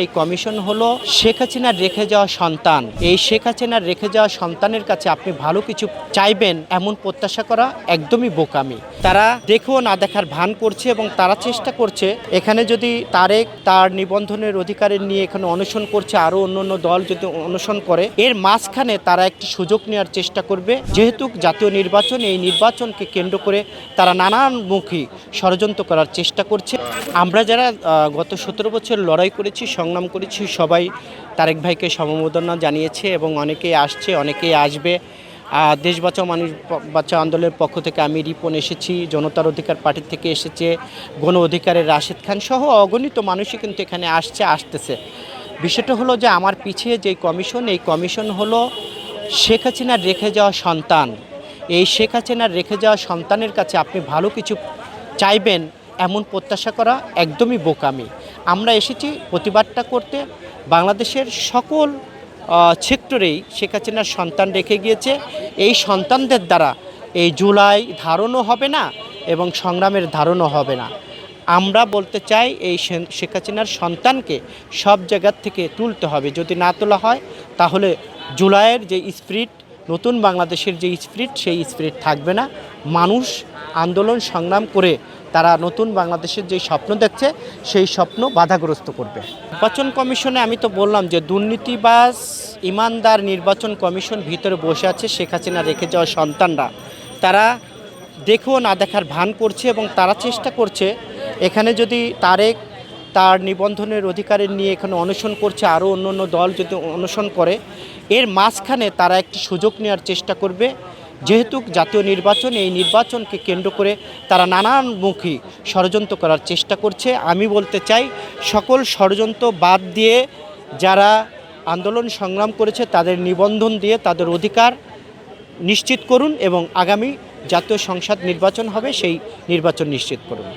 এই কমিশন হলো শেখ হাসিনার রেখে যাওয়া সন্তান। এই শেখ হাসিনার রেখে যাওয়া সন্তানের কাছে আপনি ভালো কিছু চাইবেন, এমন প্রত্যাশা করা একদমই বোকামি। তারা দেখেও না দেখার ভান করছে এবং তারা চেষ্টা করছে, এখানে যদি তারেক তার নিবন্ধনের অধিকারের নিয়ে এখানে অনশন করছে, আরও অন্য অন্য দল যদি অনশন করে, এর মাঝখানে তারা একটি সুযোগ নেওয়ার চেষ্টা করবে। যেহেতু জাতীয় নির্বাচন, এই নির্বাচনকে কেন্দ্র করে তারা নানানমুখী ষড়যন্ত্র করার চেষ্টা করছে। আমরা যারা গত সতেরো বছর লড়াই করেছি সংগ্রাম করেছি, সবাই তারেক ভাইকে সমবেদনা জানিয়েছে এবং অনেকেই আসছে, অনেকেই আসবে। দেশ বাঁচাও, মানুষ বাঁচাও আন্দোলনের পক্ষ থেকে আমি রিপন এসেছি, জনতার অধিকার পার্টি থেকে এসেছে, গণ অধিকারের রাশেদ খান সহ অগণিত মানুষই কিন্তু এখানে আসছে, আসতেছে। বিষয়টা হলো যে আমার পিছিয়ে যে কমিশন, এই কমিশন হলো শেখ হাসিনার রেখে যাওয়া সন্তান। এই শেখ হাসিনার রেখে যাওয়া সন্তানের কাছে আপনি ভালো কিছু চাইবেন, এমন প্রত্যাশা করা একদমই বোকামি। আমরা এসেছি প্রতিবাদটা করতে। বাংলাদেশের সকল সেক্টরেই শেখ হাসিনার সন্তান রেখে গিয়েছে। এই সন্তানদের দ্বারা এই জুলাই ধারণও হবে না এবং সংগ্রামের ধারণও হবে না। আমরা বলতে চাই এই শেখ হাসিনার সন্তানকে সব জায়গার থেকে তুলতে হবে। যদি না তোলা হয়, তাহলে জুলাইয়ের যে স্পিরিট নতুন বাংলাদেশের যে স্পিরিট, সেই স্পিরিট থাকবে না। মানুষ আন্দোলন সংগ্রাম করে তারা নতুন বাংলাদেশের যে স্বপ্ন দেখছে, সেই স্বপ্ন বাধাগ্রস্ত করবে। নির্বাচন কমিশনে আমি তো বললাম যে দুর্নীতিবাজ ইমানদার নির্বাচন কমিশন ভিতরে বসে আছে, শেখ হাসিনা রেখে যাওয়া সন্তানরা। তারা দেখেও না দেখার ভান করছে এবং তারা চেষ্টা করছে, এখানে যদি তারেক তার নিবন্ধনের অধিকারের নিয়ে এখানে অনশন করছে, আরও অন্য অন্য দল যদি অনশন করে, এর মাঝখানে তারা একটি সুযোগ নেওয়ার চেষ্টা করবে। যেহেতু জাতীয় নির্বাচন, এই নির্বাচনকে কেন্দ্র করে তারা নানানমুখী ষড়যন্ত্র করার চেষ্টা করছে। আমি বলতে চাই, সকল ষড়যন্ত্র বাদ দিয়ে যারা আন্দোলন সংগ্রাম করেছে, তাদের নিবন্ধন দিয়ে তাদের অধিকার নিশ্চিত করুন এবং আগামী জাতীয় সংসদ নির্বাচন হবে, সেই নির্বাচন নিশ্চিত করুন।